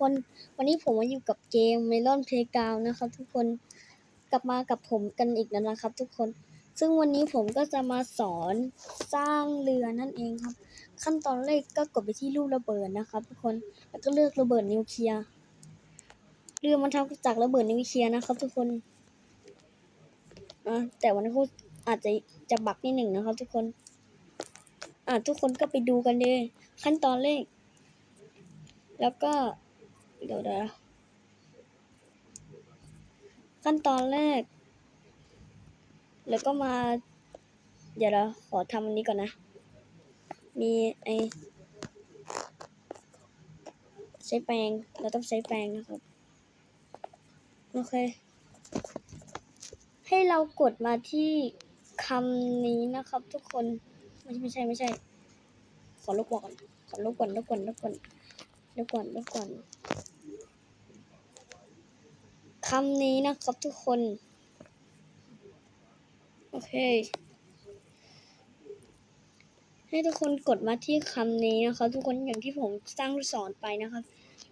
คนวันนี้ผมมาอยู่กับเกม Melon Playground นะครับ ทุกคนกลับมากับผมกันอีกแล้วนะครับ ทุกคน ซึ่งวันนี้ผมก็จะมาสอนสร้างเรือนั่นเองครับ ขั้นตอนแรกก็กดไปที่ลูกระเบิดนะครับ ทุกคนแล้วก็เลือกระเบิดนิวเคลียร์เรือมันทำจากระเบิดนิวเคลียร์นะครับ ทุกคนอะแต่วันนี้อาจจะจะบักนิดหนึ่งนะครับ ทุกคนอะทุกคนก็ไปดูกันเลยขั้นตอนแรกแล้วก็ เดี๋ยวเดี๋ยวขั้นตอนแรก แล้วก็มา เดี๋ยวเราขอทำอันนี้ก่อนนะ มีไอใช้แปรงเราต้องใช้แปรงนะครับ โอเค ให้เรากดมาที่คำนี้นะครับทุกคน ไม่ไม่ใช่ไม่ใช่ ขอลบก่อน ขอลบก่อนลบก่อนลบก่อนลบก่อนลบก่อน คำนี้นะครับทุกคน โอเค ให้ทุกคนกดมาที่คำนี้นะครับ ทุกคนอย่างที่ผมสร้างสอนไปนะครับ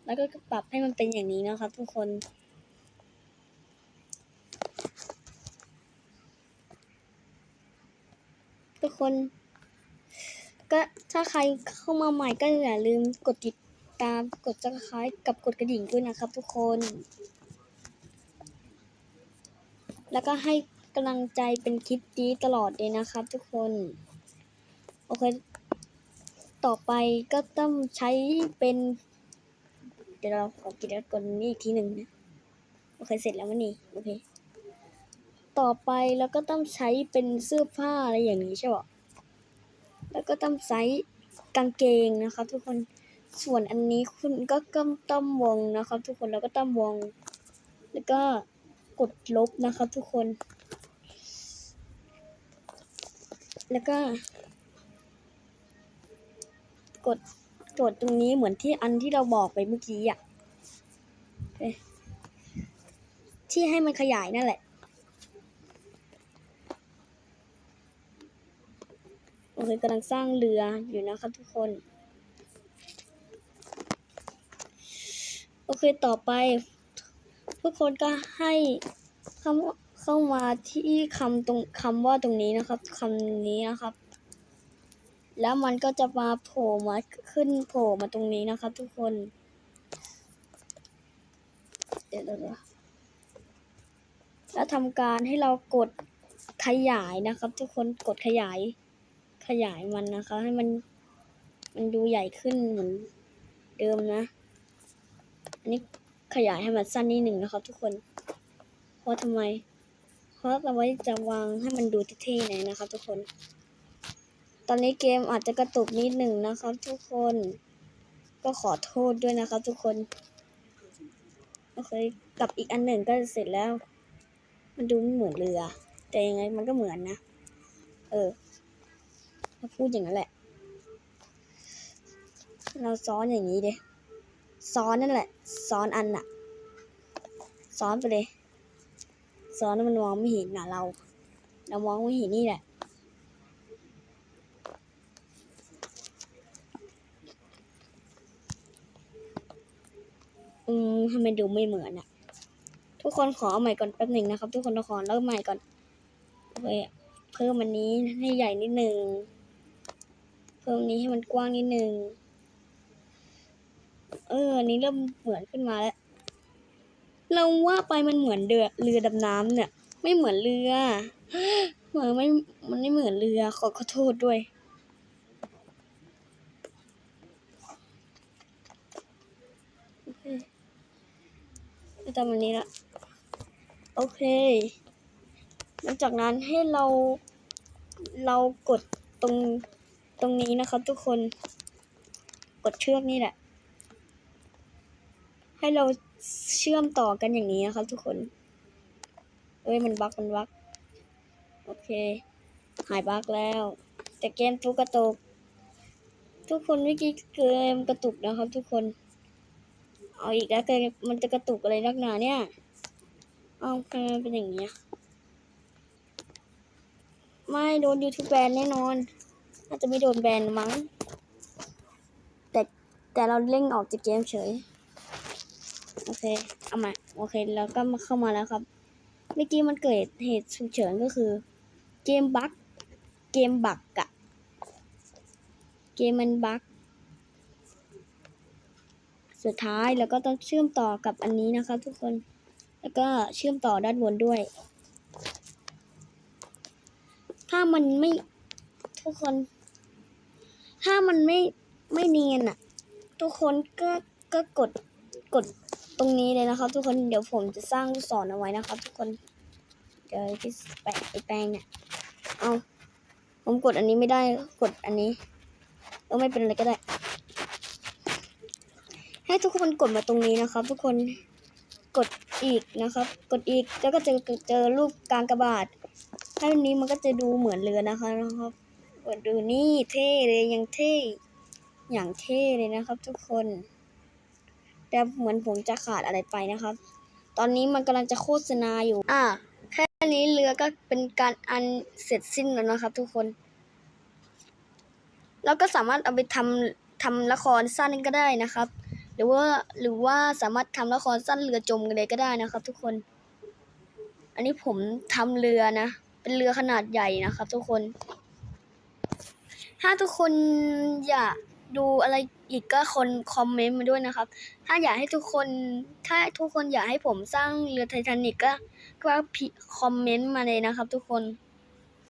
แล้วก็ปรับให้มันเป็นอย่างนี้นะครับ ทุกคนทุกคน ก็ถ้าใครเข้ามาใหม่ก็อย่าลืมกดติดตามกดซับสไครต์กับกดกระดิ่งด้วยนะครับทุกคน แล้วก็ให้กำลังใจเป็นคลิปดีตลอดเลยนะครับ ทุกคน โอเค ต่อไปก็ต้องใช้เป็น เดี๋ยวเราขอกิจกรรมนี้อีกทีหนึ่งนะ โอเคเสร็จแล้ววันนี้โอเค ต่อไปแล้วก็ต้องใช้เป็นเสื้อผ้าอะไรอย่างนี้ใช่ปะแล้วก็ต้องใช้กางเกงนะครับ ทุกคน ส่วนอันนี้คุณก็ก็ต้องวงนะครับ ทุกคนแล้วก็ต้องวง แล้วก็ กดลบนะครับทุกคน แล้วก็ กดกดตรงนี้เหมือนที่อันที่เราบอกไปเมื่อกี้อะเอ๊ะที่ให้มันขยายนั่นแหละ โอเคกำลังสร้างเรืออยู่นะครับทุกคน โอเคต่อไป ทุกคนก็ให้เข้าเข้ามาที่คำตรงคำว่าตรงนี้นะครับคำนี้นะครับ แล้วมันก็จะมาโผล่มาขึ้นโผล่มาตรงนี้นะครับ ทุกคน เดี๋ยวเดี๋ยวเดี๋ยวแล้วทำการให้เรากดขยายนะครับ ทุกคนกดขยาย ขยายมันนะคะ ให้มันมันดูใหญ่ขึ้นเหมือนเดิมนะ อันนี้ ขยายให้มันสั้นนิดหนึ่งนะครับ ทุกคน เพราะทำไม เพราะเอาไว้จะวางให้มันดูเท่ๆหน่อยนะครับ ทุกคน ตอนนี้เกมอาจจะกระตุกนิดหนึ่งนะครับ ทุกคน ก็ขอโทษด้วยนะครับ ทุกคนโอเคกับอีกอันหนึ่งก็เสร็จแล้ว มันดูไม่เหมือนเรือ แต่ยังไงมันก็เหมือนนะ เออพูดอย่างนั้นแหละ เราซ้อนอย่างนี้เด้ ซ้อนนั่นแหละ ซ้อนอันน่ะซ้อนไปเลย ซ้อนมันมองไม่เห็นน่ะเรา เรามองไม่เห็นนี่แหละอืมทำไมดูไม่เหมือนอะทุกคนขอเอาใหม่ก่อนแป๊บหนึ่งนะครับ ทุกคนขอเริ่มใหม่ก่อนเคเพิ่มอันนี้ให้ใหญ่นิดนึง เพิ่มนี้ให้มันกว้างนิดนึง เอออันนี้เริ่มเหมือนขึ้นมาแล้ว เราว่าไปมันเหมือนเรือเรือดำน้ำเนี่ย ไม่เหมือนเรือเหมือนไม่ มันไม่เหมือนเรือ ขอขอโทษด้วย โอเคจะทำอันนี้ละ โอเค หลังจากนั้นให้เรา เรากดตรง ตรงนี้นะครับทุกคน กดเชือกนี่แหละ ให้เราเชื่อมต่อกันอย่างนี้นะครับทุกคนเอ้ยมันบักมันบักโอเค หายบักแล้ว แต่เกมทุกกระตุก ทุกคนเมื่อกี้เกมกระตุกนะครับ ทุกคน เอาอีกแล้วเกมมันจะกระตุกอะไรนักหนาเนี่ยเอาทำไมเป็นอย่างนี้ไม่โดนยูทูบแบนแน่นอนน่าจะไม่โดนแบนมั้งแต่แต่เราเล่งออกจากเกมเฉย เคเอามาโอเคแล้วก็มาเข้ามาแล้วครับ เมื่อกี้มันเกิดเหตุฉุกเฉินก็คือ เกมบั๊กเกมบั๊กอะเกมมันบั๊กสุดท้ายแล้วก็ต้องเชื่อมต่อกับอันนี้นะครับทุกคน แล้วก็เชื่อมต่อด้านบนด้วย ถ้ามันไม่ทุกคน ถ้ามันไม่ไม่เนียนอะทุกคนก็ก็กดกด ตรงนี้เลยนะครับทุกคนเดี๋ยวผมจะสร้างลูกศรเอาไว้นะครับ ทุกคนเดี๋ยวที่แปะไอ้แป้งเนี่ยเอาผมกดอันนี้ไม่ได้กดอันนี้เออไม่เป็นไรก็ได้ ให้ทุกคนกดมาตรงนี้นะครับ ทุกคนกดอีกนะครับ กดอีกแล้วก็จะเจอรูปกางกระบาทถ้าอันนี้มันก็จะดูเหมือนเรือนะคะนะครับกดดูนี่เท่เลยยังเท่อย่างเท่เลยนะครับ ทุกคน แต่เหมือนผมจะขาดอะไรไปนะครับ ตอนนี้มันกำลังจะโฆษณาอยู่ อ่า แค่นี้เรือก็เป็นการอันเสร็จสิ้นแล้วนะครับ ทุกคน แล้วก็สามารถเอาไปทำทำละครสั้นก็ได้นะครับ หรือว่าหรือว่าสามารถทำละครสั้นเรือจมกันเลยก็ได้นะครับ ทุกคน อันนี้ผมทำเรือนะ เป็นเรือขนาดใหญ่นะครับ ทุกคน ถ้าทุกคนอยาก ดูอะไรอีกก็คนคอมเมนต์มาด้วยนะครับ ถ้าอยากให้ทุกคนถ้าทุกคนอยากให้ผมสร้างเรือไททานิกก็ก็คอมเมนต์มาเลยนะครับทุกคน